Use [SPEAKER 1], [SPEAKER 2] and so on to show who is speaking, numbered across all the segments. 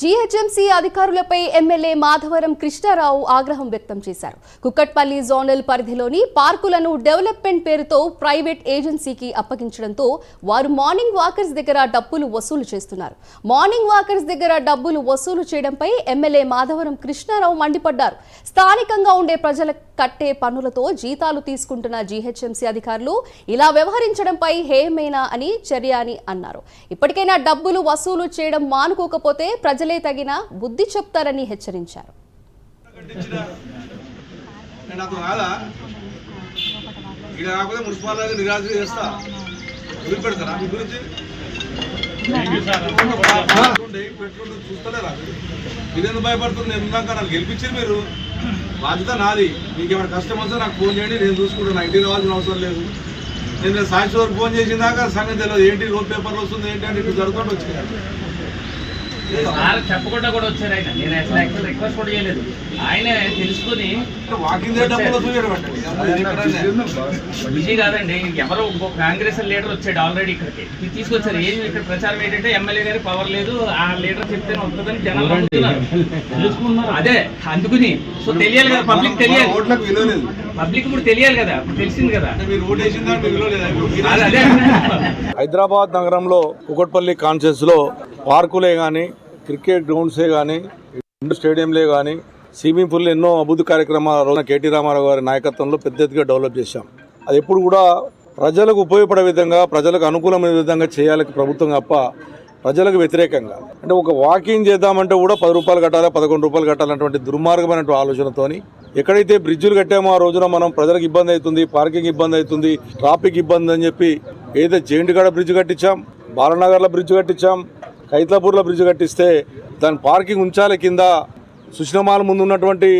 [SPEAKER 1] GHMC అధికారులపై MLA Madhavaram Krishnarao ఆగ్రహం వ్యక్తం చేశారు. కుక్కట్పల్లి జోనల్ పరిధిలోని పార్కులను డెవలప్మెంట్ పేరుతో ప్రైవేట్ ఏజెన్సీకి అప్పగించడంతో వారు మార్నింగ్ వాకర్స్ దగ్గర డబ్బులు వసూలు చేస్తున్నారు. మార్నింగ్ వాకర్స్ దగ్గర డబ్బులు వసూలు చేయడంపై ఎమ్మెల్యే మాధవరం కృష్ణారావు మండిపడ్డారు. స్థానికంగా ఉండే ప్రజలకు కట్టే పన్నులతో జీతాలు తీసుకుంటున్న జీహెచ్ఎంసీ అధికారులు ఇలా వ్యవహరించడంపై హేమేనా అని చర్య అని అన్నారు. ఇప్పటికైనా డబ్బులు వసూలు చేయడం మానుకోకపోతే ప్రజల తగిన బుద్ధి చెప్తారని హెచ్చరించారు.
[SPEAKER 2] నన్ను గెలిపించారు మీరు. బాధ్యత నాది. మీకు ఏమైనా కష్టం వస్తే నాకు ఫోన్ చేయండి. నేను చూసుకుంటాను ఇంటికి రావాల్సిన అవసరం లేదు. నేను సాక్షి వరకు ఫోన్ చేసిన దాకా సంగతి తెలియదు. ఏంటి రోడ్ పేపర్లు వస్తుంది ఏంటి అంటే ఇటు జరుగుతుంటే వచ్చింది
[SPEAKER 3] సార్ చెప్పకుండా కూడా వచ్చారు ఆయన. నేను అసలు యాక్చువల్ రిక్వెస్ట్ కూడా చేయలేదు. ఆయన తెలుసుకుని బిజీ కాదండి ఎవరో కాంగ్రెస్ లీడర్ వచ్చాడు ఆల్రెడీ ఇక్కడికి. తీసుకొచ్చారు. ఏం ఇక్కడ ప్రచారం ఏంటంటే ఎమ్మెల్యే గారి పవర్ లేదు ఆ లీడర్ చెప్తేనే వస్తుందని జనాలు. అదే అందుకుని. సో తెలియాలి కదా పబ్లిక్ తెలియాలి. పబ్లిక్ ఇప్పుడు తెలియాలి కదా ఇప్పుడు తెలిసింది కదా.
[SPEAKER 2] హైదరాబాద్ నగరంలో కుకట్పల్లి కాన్షియస్లో పార్కులే కానీ క్రికెట్ గ్రౌండ్సే కానీ ఇండోర్ స్టేడియంలే కానీ స్విమ్మింగ్ పూల్ ఎన్నో అభివృద్ధి కార్యక్రమాల రోజున కేటీ రామారావు గారి నాయకత్వంలో పెద్ద ఎత్తుగా డెవలప్ చేశాం. అది ఎప్పుడు కూడా ప్రజలకు ఉపయోగపడే విధంగా ప్రజలకు అనుకూలమైన విధంగా చేయాలి ప్రభుత్వం తప్ప ప్రజలకు వ్యతిరేకంగా. అంటే ఒక వాకింగ్ చేద్దామంటే కూడా పది రూపాయలు కట్టాలి పదకొండు రూపాయలు కట్టాలన్నటువంటి దుర్మార్గమైనటువంటి ఆలోచనతోని ఎక్కడైతే బ్రిడ్జులు కట్టామో ఆ రోజున మనం ప్రజలకు ఇబ్బంది అవుతుంది పార్కింగ్ ఇబ్బంది అవుతుంది ట్రాఫిక్ ఇబ్బంది అని చెప్పి ఏదైతే జేంటిగడ బ్రిడ్జ్ కట్టించాం బాలనగర్లో బ్రిడ్జ్ కట్టించాం కైతలాపూర్లో బ్రిడ్జ్ కట్టిస్తే దాని పార్కింగ్ ఉంచాలి కింద సుష్ణమాల ముందు ఉన్నటువంటి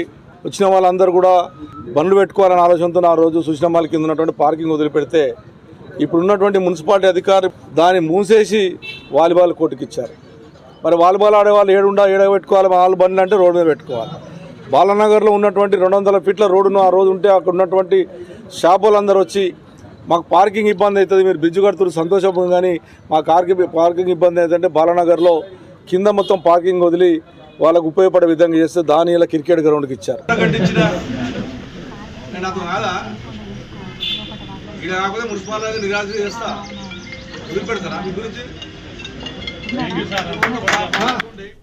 [SPEAKER 2] వచ్చిన వాళ్ళందరూ కూడా బండ్లు పెట్టుకోవాలనే ఆలోచనతో ఆ రోజు సుష్ణమాల కింద ఉన్నటువంటి పార్కింగ్ వదిలిపెడితే ఇప్పుడు ఉన్నటువంటి మున్సిపాలిటీ అధికారి దాన్ని మూసేసి వాలీబాల్ కోర్టుకి ఇచ్చారు మరి వాలీబాల్ ఆడేవాళ్ళు ఏడుండా ఏడ పెట్టుకోవాలి వాళ్ళ బండ్లు అంటే రోడ్డు మీద పెట్టుకోవాలి. బాలనగర్లో ఉన్నటువంటి రెండు వందల ఫీట్ల రోడ్డును ఆ రోజు ఉంటే అక్కడ ఉన్నటువంటి షాపులందరూ వచ్చి మాకు పార్కింగ్ ఇబ్బంది అవుతుంది మీరు బ్రిడ్జ్ కడుతున్నారు సంతోషం కానీ మా కార్కి పార్కింగ్ ఇబ్బంది అవుతుందంటే బాలనగర్లో కింద మొత్తం పార్కింగ్ వదిలి వాళ్ళకు ఉపయోగపడే విధంగా చేస్తే దాని ఇలా క్రికెట్ గ్రౌండ్కి ఇచ్చారు. మున్సిపాలిటీ